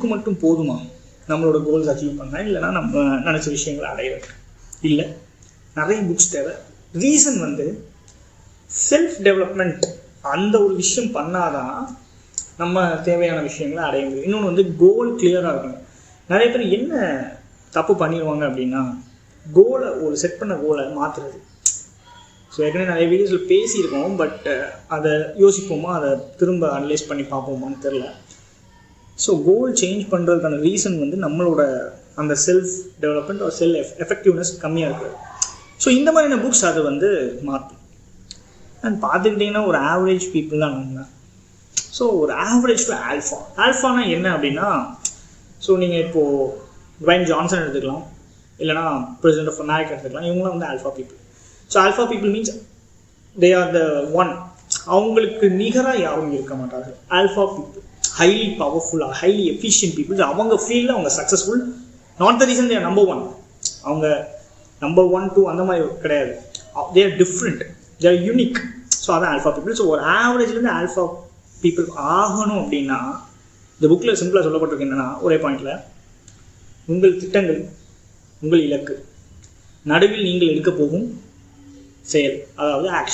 Book மட்டும் போதுமா? நம்மளோட கோல்ஸ் அச்சீவ் பண்ண இல்லைன்னா நம்ம நினச்ச விஷயங்களை அடையிறது இல்லை நிறைய புக்ஸ் தேவை. ரீசன் வந்து செல்ஃப் டெவலப்மெண்ட் அந்த ஒரு விஷயம் பண்ணாதான் நம்ம தேவையான விஷயங்களை அடைய முடியும். இன்னொன்று வந்து கோல் கிளியராக இருக்கணும். நிறைய பேர் என்ன தப்பு பண்ணிடுவாங்க அப்படின்னா கோலை ஒரு செட் பண்ண கோலை மாற்றுறது ஸோ ஏற்கனவே நிறைய வீடியோஸில் பேசியிருக்கோம் பட் அதை யோசிப்போமா? அதை திரும்ப அனலைஸ் பண்ணி பார்ப்போமான்னு தெரில ஸோ கோல் சேஞ்ச் பண்ணுறதுக்கான ரீசன் வந்து நம்மளோட அந்த செல்ஃப் டெவலப்மெண்ட் ஒரு செல்ஃப் எஃபெக்டிவ்னஸ் கம்மியாக இருக்குது ஸோ இந்த மாதிரியான புக்ஸ் அதை வந்து மாற்றும் அண்ட் பார்த்துக்கிட்டிங்கன்னா ஒரு ஆவரேஜ் பீப்புள் தான் நம்ம ஸோ ஒரு ஆவரேஜ் டு ஆல்ஃபா ஆல்ஃபானா என்ன அப்படின்னா ஸோ நீங்கள் இப்போது ட்வைன் ஜான்சன் எடுத்துக்கலாம். இல்லைனா பிரசிடென்ட் ஆஃப் அமெரிக்கா எடுத்துக்கலாம். இவங்களாம் வந்து alpha people so alpha people means they are the one அவங்களுக்கு நிகராக யாரும் இருக்க மாட்டார்கள். ஆல்ஃபா பீப்புள் ஹைலி பவர்ஃபுல்லாக ஹைலி எஃபிஷியன்ட் பீப்புள்ஸ் அவங்க ஃபீல்டில் அவங்க successful not the reason they're number one அவங்க நம்பர் ஒன் டூ அந்த மாதிரி கிடையாது. They're different they're unique so அதான் ஆல்ஃபா பீப்புள் ஸோ ஒரு ஆவரேஜ்லேருந்து ஆல்ஃபா பீப்புள் ஆகணும் அப்படின்னா இந்த புக்கில் சிம்பிளாக சொல்லப்பட்டிருக்கு என்னென்னா ஒரே பாயிண்டில் உங்கள் திட்டங்கள் உங்கள் இலக்கு. நடுவில் நீங்கள் எடுக்க போகும் செயல். அதாவது ஆக்ஷன்